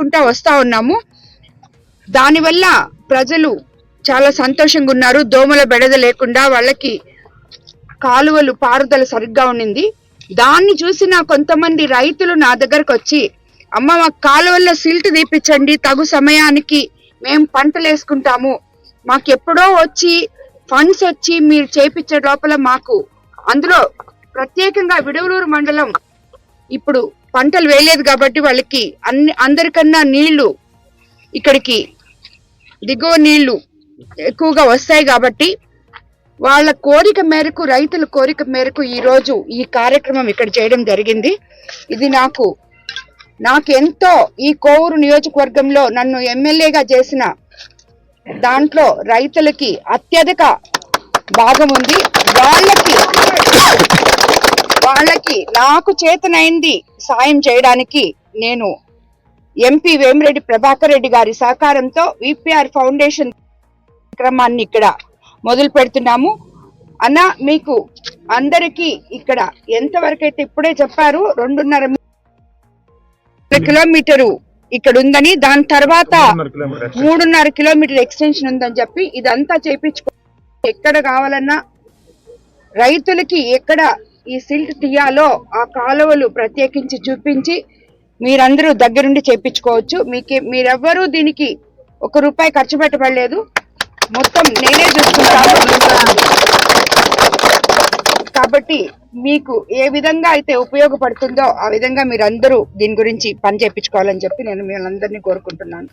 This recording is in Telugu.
చేసుకుంటా వస్తా ఉన్నాము. దానివల్ల ప్రజలు చాలా సంతోషంగా ఉన్నారు దోమల బెడద లేకుండా వాళ్ళకి కాలువలు పారుదల సరిగ్గా ఉండింది. దాన్ని చూసిన కొంతమంది రైతులు నా దగ్గరకు వచ్చి అమ్మ మా కాలువల్లో సిల్ట్ తీపించండి తగు సమయానికి మేము పంటలు వేసుకుంటాము మాకు ఎప్పుడో వచ్చి ఫండ్స్ వచ్చి మీరు చేపించే లోపల మాకు అందులో ప్రత్యేకంగా విడవలూరు మండలం ఇప్పుడు పంటలు వేయలేదు కాబట్టి వాళ్ళకి అన్ని అందరికన్నా నీళ్ళు ఇక్కడికి దిగువ నీళ్ళు ఎక్కువగా వస్తాయి కాబట్టి వాళ్ళ కోరిక మేరకు రైతుల కోరిక మేరకు ఈ రోజు ఈ కార్యక్రమం ఇక్కడ చేయడం జరిగింది. ఇది నాకు నాకు ఎంతో ఈ కోవూరు నియోజకవర్గంలో నన్ను ఎమ్మెల్యేగా చేసిన దాంట్లో రైతులకి అత్యధిక భాగం ఉంది. వాళ్ళకి వాళ్ళకి నాకు చేతనైంది సాయం చేయడానికి నేను ఎంపీ వేమిరెడ్డి ప్రభాకర్ రెడ్డి గారి సహకారంతో విపిఆర్ ఫౌండేషన్ కార్యక్రమాన్ని ఇక్కడ మొదలు పెడుతున్నాము. అన్న మీకు అందరికీ ఇక్కడ ఎంతవరకు అయితే ఇప్పుడే చెప్పారు రెండున్నర కిలోమీటరు ఇక్కడ ఉందని దాని తర్వాత మూడున్నర కిలోమీటర్ ఎక్స్టెన్షన్ ఉందని చెప్పి ఇదంతా చేపించుకో ఎక్కడ కావాలన్నా రైతులకి ఎక్కడ ఈ సిల్ట్ టియాలో ఆ కాలువలు ప్రత్యేకించి చూపించి మీరందరూ దగ్గరుండి చేపించుకోవచ్చు. మీకే మీరెవ్వరూ దీనికి ఒక రూపాయి ఖర్చు పెట్టబడలేదు. మొత్తం నేనే చూసుకుంటాను. కాబట్టి మీకు ఏ విధంగా అయితే ఉపయోగపడుతుందో ఆ విధంగా మీరందరూ దీని గురించి పని చేయించుకోవాలని చెప్పి నేను మిమ్మల్ని అందరినీ కోరుకుంటున్నాను.